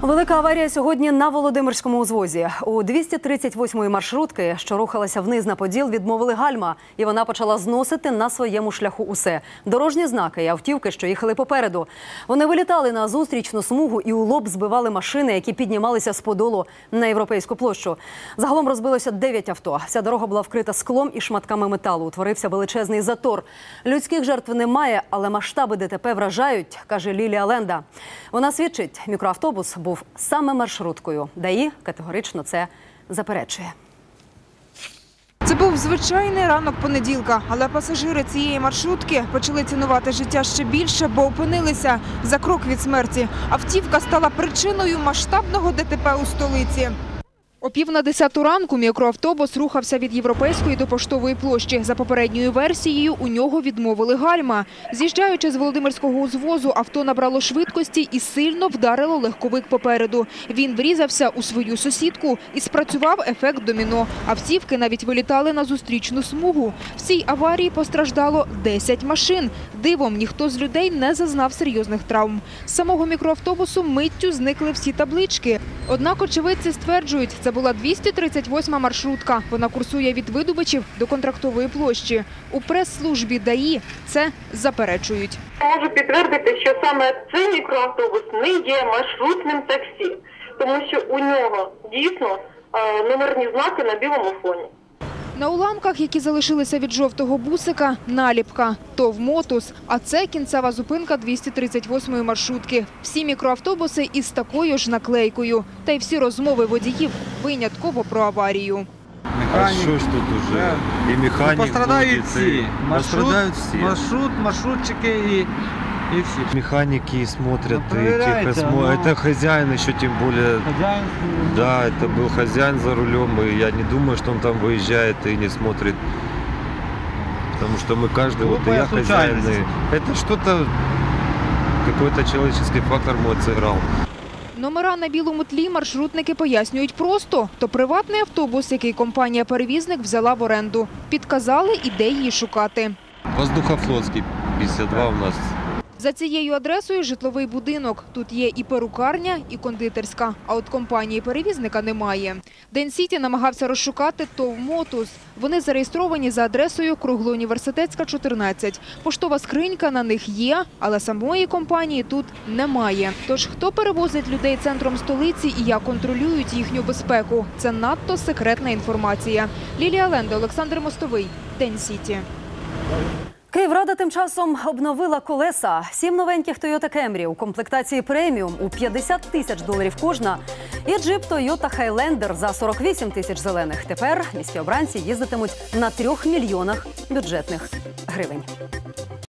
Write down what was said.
Така аварія сьогодні на Володимирському узвозі. У 238-ї маршрутки, що рухалася вниз на Поділ, відмовили гальма, і вона почала зносити на своєму шляху усе. Дорожні знаки і автівки, що їхали попереду. Вони вилітали на зустрічну смугу і у лоб збивали машини, які піднімалися з Подолу на європейську площу. Загалом розбилося 9 авто. Вся дорога була вкрита склом і шматками металу. Утворився величезний затор. Людських жертв немає, але масштаби ДТП вражають, каже Лілія Ленда. Вона свідчить, мікроавтобус був саме маршруткою. ДАІ категорично це заперечує. Це був звичайний ранок понеділка, але пасажири цієї маршрутки почали цінувати життя ще більше, бо опинилися за крок від смерті. Автівка стала причиною масштабного ДТП у столиці. О пів на десяту ранку мікроавтобус рухався від європейської до поштової площі. За попередньою версією у нього відмовили гальма. З'їжджаючи з Володимирського узвозу, авто набрало швидкості і сильно вдарило легковик попереду. Він врізався у свою сусідку і спрацював ефект доміно. Автівки навіть вилітали на зустрічну смугу. В цій аварії постраждало 10 машин. Дивом ніхто з людей не зазнав серйозних травм. З самого мікроавтобусу миттю зникли всі таблички. Однак очевидці стверджують, це була 238-ма маршрутка. Вона курсує від видобичів до контрактової площі. У прес-службі ДАІ це заперечують. Можу підтвердити, що саме цей мікроавтобус не є маршрутним таксі, тому що у нього дійсно е, номерні знаки на білому фоні. На уламках, які залишилися від жовтого бусика, наліпка ТОВ «Мотус», а це кінцева зупинка 238-ї маршрутки. Всі мікроавтобуси із такою ж наклейкою. Та й всі розмови водіїв винятково про аварію. А що ж тут уже? І механік Ну, пострадають всі. і- Пострадають всі. Маршрут, маршрутчики і, і всі. Механики смотрят, Ну, и тех проверяйте, осмо- но- Это хозяин еще тем более. Хазяїн Да, это был хозяин за рулем, и я не думаю, что он там выезжает и не смотрит. Потому что мы каждый, вот и Глупая я хозяин, случайность. и это что-то, какой-то человеческий фактор мой сыграл. Номера на білому тлі маршрутники пояснюють просто. То приватний автобус, який компанія-перевізник взяла в оренду. Підказали і де її шукати. Воздухофлотский 52 у нас. за цією адресою житловий будинок. Тут є і перукарня, і кондитерська. А от компанії перевізника немає. День Сіті намагався розшукати ТОВ «Мотус». Вони зареєстровані за адресою Круглоуніверситетська, 14. Поштова скринька на них є, але самої компанії тут немає. Тож хто перевозить людей центром столиці і як контролюють їхню безпеку? Це надто секретна інформація. Лілія Ленда, Олександр Мостовий. День Сіті. Київрада тим часом обновила колеса. Сім новеньких Toyota Camry у комплектації преміум у 50 тисяч доларів кожна. І джип Toyota Highlander за 48 тисяч зелених. Тепер міські обранці їздитимуть на трьох мільйонах бюджетних гривень.